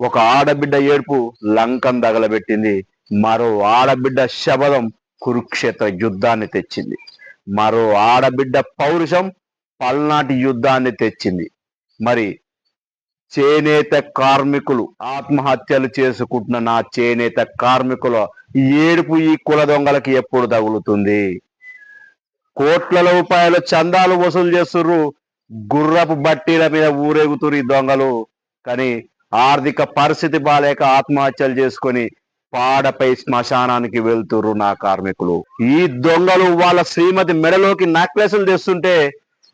ఒక ఆడబిడ్డ ఏడుపు లంకం తగలబెట్టింది. మరో ఆడబిడ్డ శబదం కురుక్షేత్ర యుద్ధాన్ని తెచ్చింది. మరో ఆడబిడ్డ పౌరుషం పల్నాటి యుద్ధాన్ని తెచ్చింది. మరి చేనేత కార్మికులు ఆత్మహత్యలు చేసుకుంటున్న నా చేనేత కార్మికుల ఏడుపు ఈ కుల దొంగలకి ఎప్పుడు తగులుతుంది? కోట్ల రూపాయల చందాలు వసూలు చేస్తుర్రు. గుర్రపు బట్టీల మీద ఊరేగుతురు ఈ దొంగలు. కానీ ఆర్థిక పరిస్థితి బాలేక ఆత్మహత్యలు చేసుకొని పాడపై శ్మశానానికి వెళ్తుర్రు నా కార్మికులు. ఈ దొంగలు వాళ్ళ శ్రీమతి మెడలోకి నెక్లెస్లు తెస్తుంటే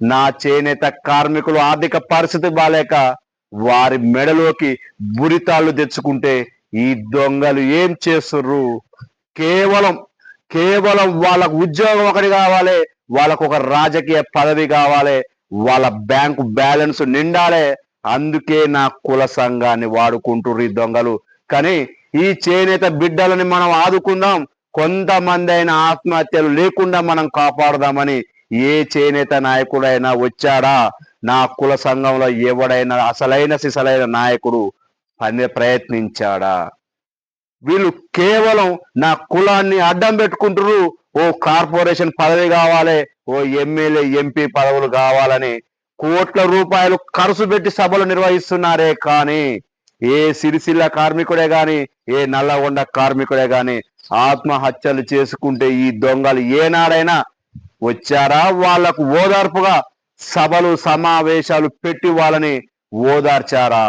నా చేనేత కార్మికులు ఆర్థిక పరిస్థితి బాలేక వారి మెడలోకి బురితాళ్ళు తెచ్చుకుంటే ఈ దొంగలు ఏం చేస్తుర్రు? కేవలం కేవలం వాళ్ళకు ఉద్యోగం ఒకటి కావాలి వాళ్ళకు ఒక రాజకీయ పదవి కావాలి వాళ్ళ బ్యాంకు బ్యాలెన్స్ నిండాలే అందుకే నా కుల సంఘాన్ని వాడుకుంటుర్రు ఈ దొంగలు. కానీ ఈ చేనేత బిడ్డలని మనం ఆదుకుందాం. కొంతమంది అయిన ఆత్మహత్యలు లేకుండా మనం కాపాడదామని ఏ చేనేత నాయకుడైనా వచ్చాడా? నా కుల సంఘంలో ఎవడైనా అసలైన సిసలైన నాయకుడు పని ప్రయత్నించాడా? వీళ్ళు కేవలం నా కులాన్ని అడ్డం పెట్టుకుంటారు ఓ కార్పొరేషన్ పదవి కావాలి. ఓ ఎమ్మెల్యే ఎంపీ పదవులు కావాలని కోట్ల రూపాయలు ఖర్చు పెట్టి సభలు నిర్వహిస్తున్నారే కానీ ఏ సిరిసిల్ల కార్మికుడే గాని ఏ నల్లగొండ కార్మికుడే గాని ఆత్మహత్యలు చేసుకుంటే ఈ దొంగలు ఏనాడైనా వచ్చారా? వాళ్ళకు ఓదార్పుగా సభలు సమావేశాలు పెట్టి వాళ్ళని ఓదార్చారా?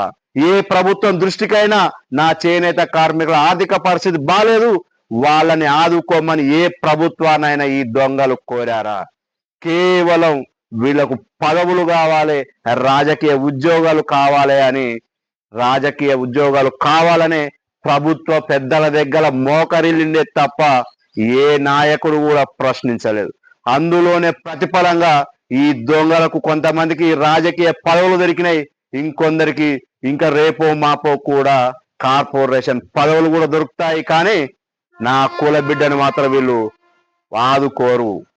ఏ ప్రభుత్వం దృష్టికైనా నా చేనేత కార్మికుల ఆర్థిక పరిస్థితి బాలేదు వాళ్ళని ఆదుకోమని ఏ ప్రభుత్వానైనా ఈ దొంగలు కోరారా? కేవలం వీళ్ళకు పదవులు కావాలి రాజకీయ ఉద్యోగాలు కావాలి అని రాజకీయ ఉద్యోగాలు కావాలనే ప్రభుత్వ పెద్దల దగ్గర మోకరిల్లిండే తప్ప ఏ నాయకుడు కూడా ప్రశ్నించలేదు. అందులోనే ప్రతిఫలంగా ఈ దొంగలకు కొంతమందికి రాజకీయ పదవులు దొరికినాయి ఇంకొందరికి ఇంకా రేపో మాపో కూడా కార్పొరేషన్ పదవులు కూడా దొరుకుతాయి కానీ నా కుల బిడ్డను మాత్రం వీళ్ళు ఆదుకోరు.